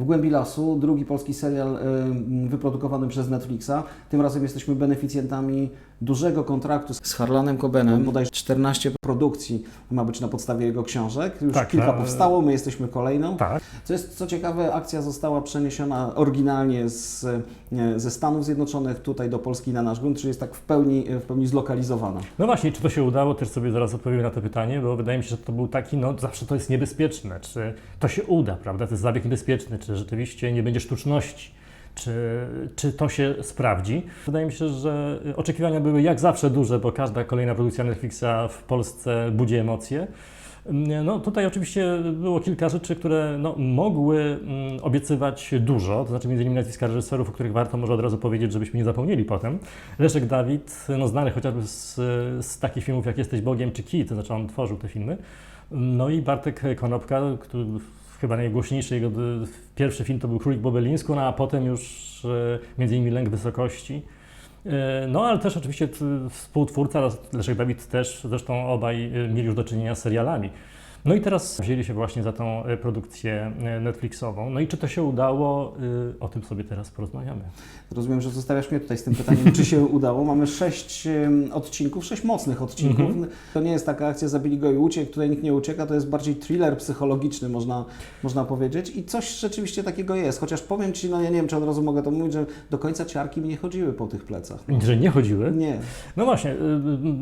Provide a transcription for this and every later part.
W głębi lasu, drugi polski serial wyprodukowany przez Netflixa. Tym razem jesteśmy beneficjentami dużego kontraktu z Harlanem Cobenem. Bodajże 14 produkcji ma być na podstawie jego książek. Już Tak, kilka na- powstało, my jesteśmy kolejną. Tak. Co jest co ciekawe, akcja została przeniesiona oryginalnie z, e, ze Stanów Zjednoczonych tutaj do Polski na nasz grunt, czyli jest tak w pełni, w pełni zlokalizowana. No właśnie, czy to się udało, też sobie zaraz odpowiem na to pytanie, bo wydaje mi się, że to był taki, no zawsze to jest niebezpieczne, czy to się uda, prawda, to jest zabieg niebezpieczny, czy rzeczywiście nie będzie sztuczności, czy, czy to się sprawdzi. Wydaje mi się, że oczekiwania były jak zawsze duże, bo każda kolejna produkcja Netflixa w Polsce budzi emocje. No tutaj oczywiście było kilka rzeczy, które no, mogły mm, obiecywać dużo, to znaczy między innymi nazwiska reżyserów, o których warto może od razu powiedzieć, żebyśmy nie zapomnieli potem. Leszek Dawid, no, znany chociażby z, z takich filmów jak Jesteś Bogiem czy Kij, to znaczy on tworzył te filmy. No i Bartek Konopka, który chyba najgłośniejszy jego d- pierwszy film to był Królik Bobelińsku, no a potem już e, między innymi Lęk Wysokości. E, No, ale też oczywiście współtwórca Leszek Dawid też, zresztą obaj e, mieli już do czynienia z serialami. No i teraz wzięli się właśnie za tą e, produkcję e, Netflixową. No i czy to się udało, e, o tym sobie teraz porozmawiamy. Rozumiem, że zostawiasz mnie tutaj z tym pytaniem, czy się udało. Mamy sześć odcinków, sześć mocnych odcinków. Mhm. To nie jest taka akcja zabili go i uciekł, tutaj nikt nie ucieka, to jest bardziej thriller psychologiczny, można, można powiedzieć. I coś rzeczywiście takiego jest. Chociaż powiem Ci, no ja nie wiem, czy od razu mogę to mówić, że do końca ciarki mi nie chodziły po tych plecach. No. Że nie chodziły? Nie. No właśnie, y,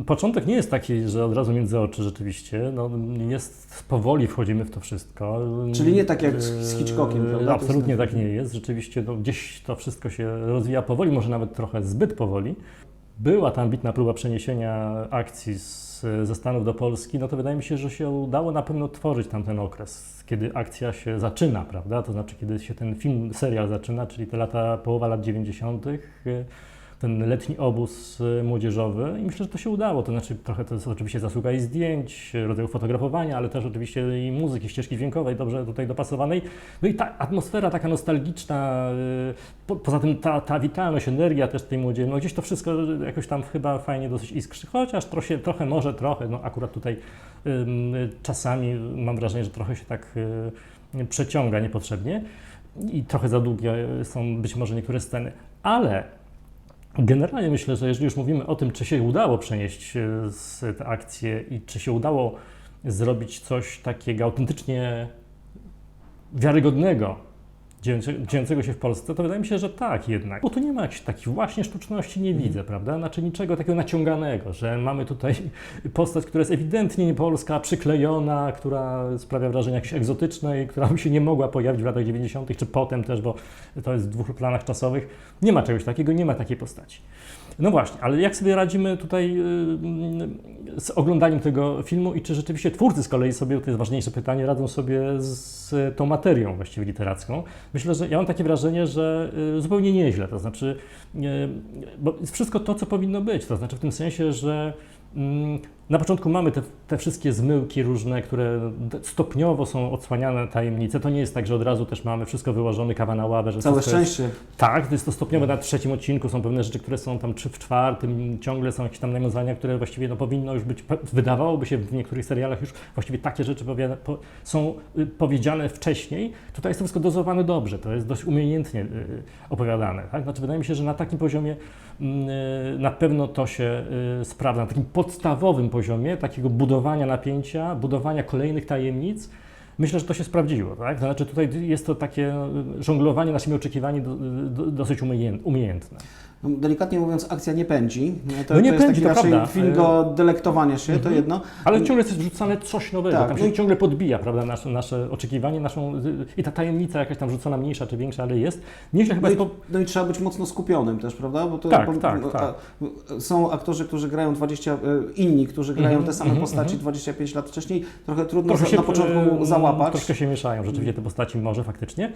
y, początek nie jest taki, że od razu między oczy rzeczywiście. No, jest powoli wchodzimy w to wszystko. Czyli nie tak jak z- Hitchcockiem, Y, prawda? Absolutnie jest tak nie jest. Rzeczywiście no, gdzieś to wszystko się rozwija powoli, może nawet trochę zbyt powoli. Była ta ambitna próba przeniesienia akcji z, ze Stanów do Polski, no to wydaje mi się, że się udało na pewno tworzyć tamten okres, kiedy akcja się zaczyna, prawda? To znaczy, kiedy się ten film, serial zaczyna, czyli te lata, połowa lat 90., y, ten letni obóz y, młodzieżowy i myślę, że to się udało. To znaczy, trochę to jest oczywiście zasługa i zdjęć, y, rodzaju fotografowania, ale też oczywiście i muzyki, ścieżki dźwiękowej dobrze tutaj dopasowanej. No i ta atmosfera taka nostalgiczna, y, po, poza tym ta, ta witalność, energia też tej młodzieży, no gdzieś to wszystko jakoś tam chyba fajnie dosyć iskrzy, chociaż trochę, trochę może trochę, no akurat tutaj czasami mam wrażenie, że trochę się tak y, przeciąga niepotrzebnie i trochę za długie są być może niektóre sceny, ale Generalnie myślę, że jeżeli już mówimy o tym, czy się udało przenieść e, te akcje i czy się udało zrobić coś takiego autentycznie wiarygodnego, dziejącego się w Polsce, to wydaje mi się, że tak jednak. Bo tu nie ma jakiejś takiej właśnie sztuczności, nie widzę, prawda? Znaczy niczego takiego naciąganego, że mamy tutaj postać, która jest ewidentnie niepolska, przyklejona, która sprawia wrażenie jakiejś egzotycznej, która by się nie mogła pojawić w latach 90., czy potem też, bo to jest w dwóch planach czasowych. Nie ma czegoś takiego, nie ma takiej postaci. No właśnie, ale jak sobie radzimy tutaj yy, z oglądaniem tego filmu i czy rzeczywiście twórcy z kolei sobie, to jest ważniejsze pytanie, radzą sobie z tą materią właściwie literacką? Myślę, że ja mam takie wrażenie, że yy, zupełnie nieźle, to znaczy, yy, bo jest wszystko to, co powinno być, to znaczy w tym sensie, że mm, na początku mamy te, te wszystkie zmyłki różne, które stopniowo są odsłaniane tajemnice. To nie jest tak, że od razu też mamy wszystko wyłożone kawa na ławę. Że Całe wszystko jest- szczęście. tak, to jest to stopniowe na trzecim odcinku, są pewne rzeczy, które są tam czy w czwartym, ciągle są jakieś tam nawiązania, które właściwie no, powinno już być, wydawałoby się w niektórych serialach już właściwie takie rzeczy powiada, po, są y, powiedziane wcześniej. Tutaj jest to wszystko dozowane dobrze, to jest dość umiejętnie y, opowiadane. Tak? Znaczy wydaje mi się, że na takim poziomie mm, y, na pewno to się y, sprawdza, na takim podstawowym poziomie takiego budowania napięcia, budowania kolejnych tajemnic, Myślę, że to się sprawdziło, tak? Znaczy tutaj jest to takie y, żonglowanie naszymi oczekiwaniami do, do, dosyć umiejęt- umiejętne. No, Delikatnie mówiąc, akcja nie pędzi. To, No nie to jest pędzi, taki to prawda. film do delektowania się, to Mhm. jedno. Ale ciągle jest wrzucane coś nowego, Tak, tam no się i- ciągle podbija, prawda, nasze, nasze oczekiwanie, naszą, i ta tajemnica jakaś tam rzucona mniejsza czy większa, ale jest. Nieźle chyba No i, no i trzeba być mocno skupionym też, prawda? Bo to, Tak, bo, tak, tak. Są aktorzy, którzy grają 20, e, inni, którzy grają Mhm, te same mhm, postaci mhm. 25 lat wcześniej. Trochę trudno Trochę się, na początku e, załapać. Troszkę się mieszają rzeczywiście te postaci, może faktycznie.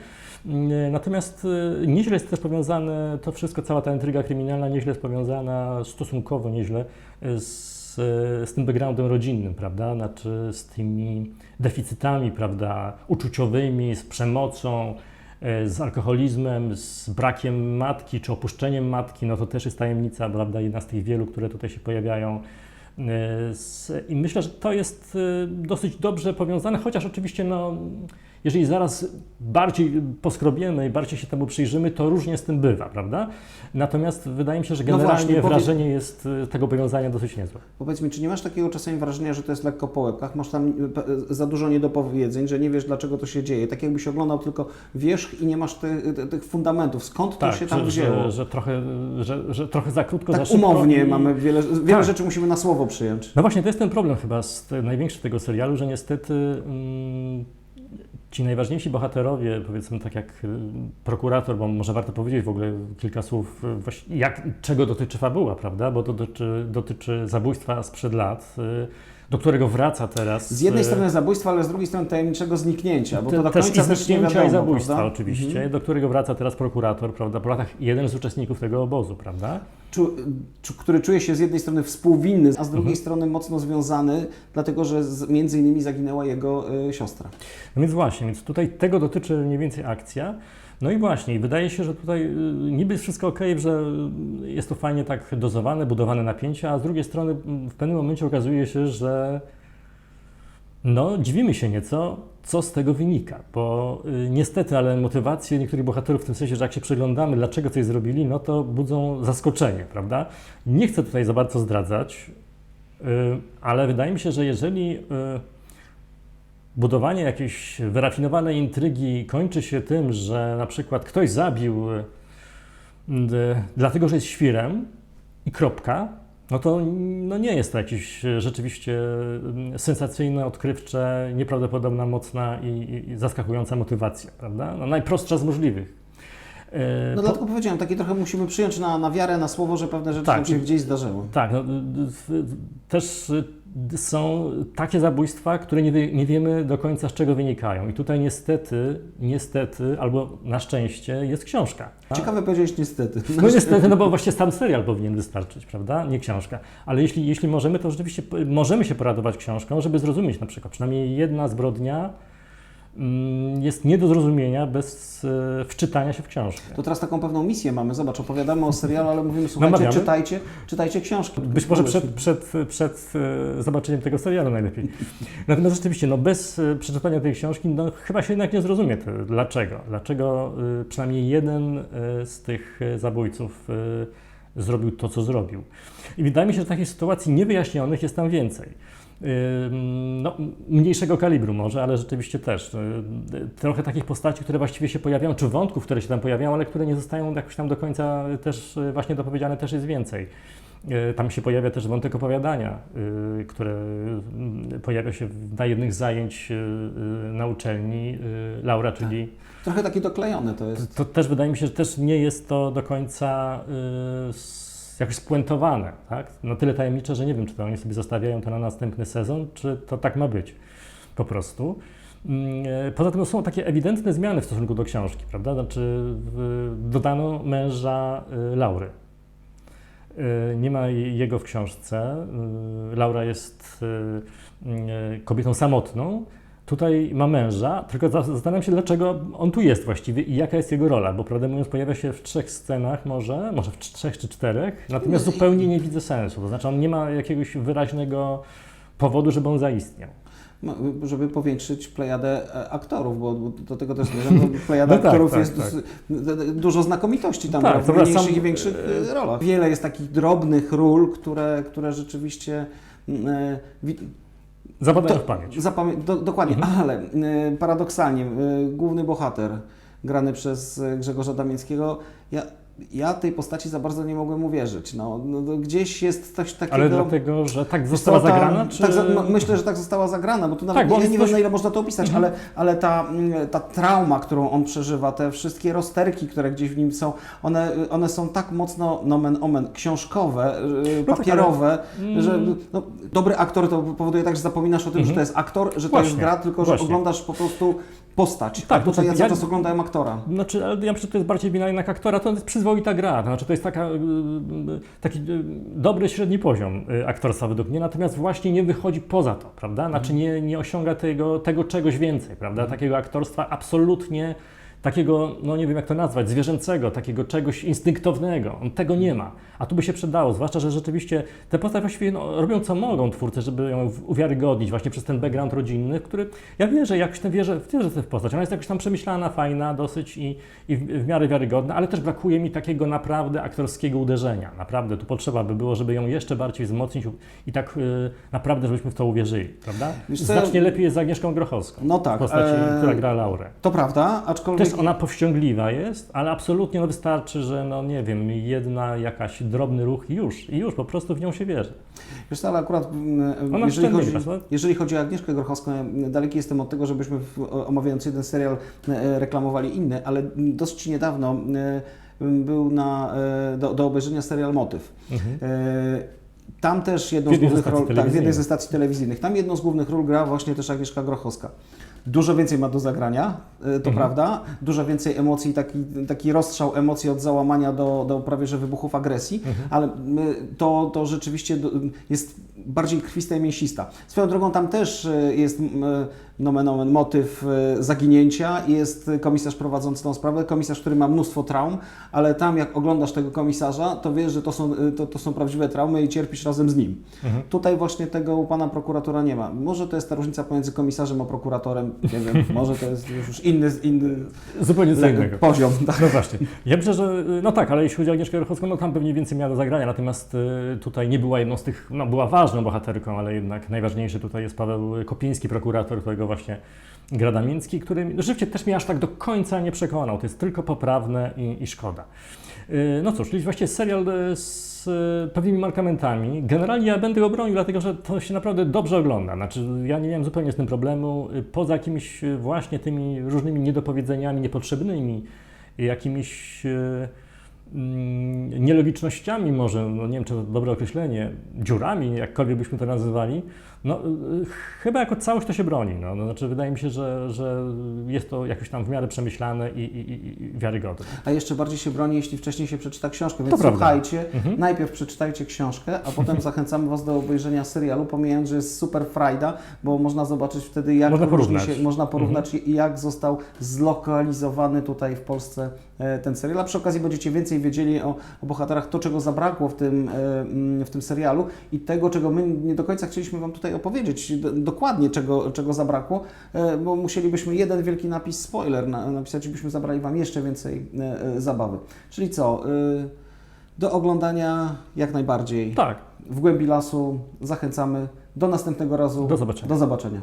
Mm, Natomiast e, nieźle jest też powiązane to wszystko, cała ta intryga kryminalna nieźle powiązana, stosunkowo nieźle e, z, e, z tym backgroundem rodzinnym, prawda? Znaczy z tymi deficytami, prawda, uczuciowymi, z przemocą, e, z alkoholizmem, z brakiem matki czy opuszczeniem matki, no to też jest tajemnica, prawda, jedna z tych wielu, które tutaj się pojawiają. I myślę, że to jest dosyć dobrze powiązane, chociaż oczywiście no, jeżeli zaraz bardziej poskrobiemy i bardziej się temu przyjrzymy, to różnie z tym bywa, prawda? Natomiast wydaje mi się, że No generalnie właśnie, powie- wrażenie jest y, tego powiązania dosyć niezłe. Powiedz mi, czy nie masz takiego czasami wrażenia, że to jest lekko po łebkach? Masz tam y, pe- za dużo niedopowiedzeń, że nie wiesz, dlaczego to się dzieje. Tak jakbyś oglądał tylko wierzch i nie masz tych, tych- fundamentów. Skąd to się tam że, wzięło? że, że, trochę, że, że trochę za krótko, tak za umownie i- mamy wiele, wiele Tak. rzeczy musimy na słowo przyjąć. No właśnie, to jest ten problem chyba z, największy tego serialu, że niestety mm, ci najważniejsi bohaterowie, powiedzmy tak jak y, prokurator, bo może warto powiedzieć w ogóle kilka słów, y, jak, czego dotyczy fabuła, prawda? Bo to dotyczy, dotyczy zabójstwa sprzed lat, y, do którego wraca teraz. Z jednej y, strony zabójstwa, ale z drugiej strony tajemniczego zniknięcia, bo to do też końca też nie wiadomo, i zabójstwa prawda? oczywiście, Mhm. do którego wraca teraz prokurator, prawda? Po latach jeden z uczestników tego obozu, prawda? Czu, który czuje się z jednej strony współwinny, a z drugiej Mhm. strony mocno związany, dlatego że z, między innymi zaginęła jego y, siostra. No więc właśnie, więc tutaj tego dotyczy mniej więcej akcja. No i właśnie, wydaje się, że tutaj y, niby jest wszystko ok, że jest to fajnie tak dozowane, budowane napięcia, a z drugiej strony mm, w pewnym momencie okazuje się, że no dziwimy się nieco, co z tego wynika, bo y, niestety, ale motywacje niektórych bohaterów w tym sensie, że jak się przyglądamy, dlaczego coś zrobili, no to budzą zaskoczenie, prawda? Nie chcę tutaj za bardzo zdradzać, y, ale wydaje mi się, że jeżeli y, budowanie jakiejś wyrafinowanej intrygi kończy się tym, że na przykład ktoś zabił y, dlatego, że jest świrem i kropka, no to no nie jest to jakieś rzeczywiście mm, sensacyjne, odkrywcze, nieprawdopodobna, mocna i, i zaskakująca motywacja, prawda? No najprostsza z możliwych. E, No po- dlatego powiedziałem, takie trochę musimy przyjąć na, na wiarę, na słowo, że pewne rzeczy Tak. nam się gdzieś zdarzyły. Tak, no, też są takie zabójstwa, które nie, wie, nie wiemy do końca z czego wynikają. I tutaj niestety, niestety, albo na szczęście jest książka. Ciekawe powiedzieć niestety. No niestety, no bo właśnie sam serial powinien wystarczyć, prawda? Nie książka. Ale jeśli, jeśli możemy, to rzeczywiście możemy się poradować książką, żeby zrozumieć na przykład przynajmniej jedna zbrodnia jest nie do zrozumienia bez e, wczytania się w książkę. To teraz taką pewną misję mamy. Zobacz, opowiadamy o serialu, ale mówimy, słuchajcie, Namawiamy? czytajcie, czytajcie książki. Być może przed, przed, przed e, zobaczeniem tego serialu najlepiej. Natomiast rzeczywiście, no bez e, przeczytania tej książki, no chyba się jednak nie zrozumie dlaczego. Dlaczego przynajmniej jeden z tych zabójców zrobił to, co zrobił. I wydaje mi się, że takich sytuacji niewyjaśnionych jest tam więcej. No, mniejszego kalibru może, ale rzeczywiście też. Y, Trochę takich postaci, które właściwie się pojawiają, czy wątków, które się tam pojawiają, ale które nie zostają jakoś tam do końca też y, właśnie dopowiedziane, też jest więcej. Y, Tam się pojawia też wątek opowiadania, które y, pojawia się na jednych zajęć na uczelni. Laura, czyli Trochę takie doklejone to jest. to też wydaje mi się, że też nie jest to do końca jakoś spuentowane, tak? Na tyle tajemnicze, że nie wiem, czy to oni sobie zostawiają to na następny sezon, czy to tak ma być po prostu. Mm, e, Poza tym są takie ewidentne zmiany w stosunku do książki, prawda? Znaczy dodano męża y, Laury. Y, Nie ma jego w książce. Y, Laura jest kobietą samotną. Tutaj ma męża, tylko za- zastanawiam się, dlaczego on tu jest właściwie i jaka jest jego rola, bo prawdę mówiąc pojawia się w trzech scenach może, może w trzech czy czterech, natomiast No zupełnie nie widzę sensu. To znaczy on nie ma jakiegoś wyraźnego powodu, żeby on zaistniał. No, żeby powiększyć plejadę e, aktorów, bo bo do tego też zmierzam. No, plejada No tak, aktorów tak, jest tak. dużo znakomitości tam Tak, tak, w mniejszych sam- i większych e, rolach. Wiele jest takich drobnych ról, które, które rzeczywiście mm, e, Zapadają To- w pamięć. Zapamię- do, dokładnie, Mhm. ale y, paradoksalnie, y, główny bohater grany przez y, Grzegorza Damińskiego, ja, ja tej postaci za bardzo nie mogłem uwierzyć. No, no, no, gdzieś jest coś takiego... Ale dlatego, że tak została ta- zagrana, czy... Tak, no, myślę, że tak została zagrana, bo tu nawet Tak, bo nie, nie jest wiem, na ile można to opisać, Mhm. ale, ale ta, mm, ta trauma, którą on przeżywa, te wszystkie rozterki, które gdzieś w nim są, one, one są tak mocno nomen omen książkowe, y, tak, papierowe, Mm. że no, dobry aktor to powoduje tak, że zapominasz o tym, Mhm. że to jest aktor, że to Właśnie, jest gra, tylko że właśnie. oglądasz po prostu postać. Tak, a to tak, ja cały czas oglądałem aktora. Znaczy, ale ja myślę, że to jest bardziej wina jednak aktora, to jest przyzwoita gra, to znaczy to jest taka, y, y, taki y, dobry, średni poziom aktorstwa według mnie, natomiast właśnie nie wychodzi poza to, prawda? Znaczy nie, nie osiąga tego, tego czegoś więcej, prawda? Takiego aktorstwa absolutnie takiego, no nie wiem jak to nazwać, zwierzęcego, takiego czegoś instynktownego. On tego nie ma. A tu by się przydało, zwłaszcza, że rzeczywiście te postacie właściwie no, robią co mogą twórcy, żeby ją uwiarygodnić właśnie przez ten background rodzinny, który ja wierzę, jakoś ten wierzę, wierzę w tę postać. Ona jest jakoś tam przemyślana, fajna dosyć i, i w, miarę wiarygodna, ale też brakuje mi takiego naprawdę aktorskiego uderzenia. Naprawdę, tu potrzeba by było, żeby ją jeszcze bardziej wzmocnić i tak y, naprawdę, żebyśmy w to uwierzyli, prawda? Znacznie lepiej jest z Agnieszką Grochowską. No tak, W postaci, e, która gra Laurę. To prawda, aczkolwiek Też ona powściągliwa jest, ale absolutnie no wystarczy, że no nie wiem, jedna jakaś drobny ruch i już, i już po prostu w nią się wierzy. Wiesz co, ale akurat mm, Ona jeżeli chodzi, co? jeżeli chodzi o Agnieszkę Grochowską, ja daleki jestem od tego, żebyśmy omawiając jeden serial e, reklamowali inny, ale dosyć niedawno e, był na, e, do, do obejrzenia serial Motyw. Mhm. Tam też jedną z głównych ról, tak, w jednej ze stacji telewizyjnych. Tam jedną z głównych ról gra właśnie też Agnieszka Grochowska. Dużo więcej ma do zagrania, e, to Mhm. prawda. Dużo więcej emocji, taki, taki rozstrzał emocji od załamania do, do prawie że wybuchów agresji, Mhm. ale my, to, to rzeczywiście jest bardziej krwista i mięsista. Swoją drogą tam też e, jest m, nomen omen motyw e, zaginięcia jest komisarz prowadzący tą sprawę, komisarz, który ma mnóstwo traum, ale tam jak oglądasz tego komisarza, to wiesz, że to są, e, to, to są prawdziwe traumy i cierpisz razem z nim. Mhm. Tutaj właśnie tego u pana prokuratora nie ma. Może to jest ta różnica pomiędzy komisarzem a prokuratorem, nie wiem, może to jest już inny, inny Zupełnie co innego. poziom. Tak. No właśnie. Ja myślę, że no tak, ale jeśli chodzi o Agnieszkę Grochowską, no tam pewnie więcej miała do zagrania, natomiast tutaj nie była jedną z tych, no była ważną bohaterką, ale jednak najważniejszy tutaj jest Paweł Kopiński, prokurator, którego właśnie gra Damiński, który no, rzeczywiście też mnie aż tak do końca nie przekonał. To jest tylko poprawne i, i szkoda. Y, No cóż, czyli właściwie serial y, z y, pewnymi markamentami. Generalnie ja będę go bronił, dlatego że to się naprawdę dobrze ogląda. Znaczy, ja nie miałem zupełnie z tym problemu. Poza jakimiś właśnie tymi różnymi niedopowiedzeniami, niepotrzebnymi, jakimiś nielogicznościami może, no nie wiem czy to dobre określenie, dziurami, jakkolwiek byśmy to nazywali, no y, chyba jako całość to się broni. No, no, znaczy wydaje mi się, że, że jest to jakoś tam w miarę przemyślane i, i, i- wiarygodne. A jeszcze bardziej się broni, jeśli wcześniej się przeczyta książkę, więc prawda. słuchajcie, Mhm. najpierw przeczytajcie książkę, a potem zachęcamy Was do obejrzenia serialu, pomijając, że jest super frajda, bo można zobaczyć wtedy, jak Można porównać. Mhm. się, można porównać i jak został zlokalizowany tutaj w Polsce e, ten serial. A przy okazji będziecie więcej wiedzieli o, o bohaterach, to czego zabrakło w tym, e, w tym serialu i tego, czego my nie do końca chcieliśmy Wam tutaj opowiedzieć, do, dokładnie czego, czego zabrakło, e, bo musielibyśmy jeden wielki napis spoiler na, napisać i byśmy zabrali Wam jeszcze więcej e, e, zabawy. Czyli co? Do oglądania jak najbardziej. Tak, W głębi lasu zachęcamy. Do następnego razu. do zobaczenia. Do zobaczenia.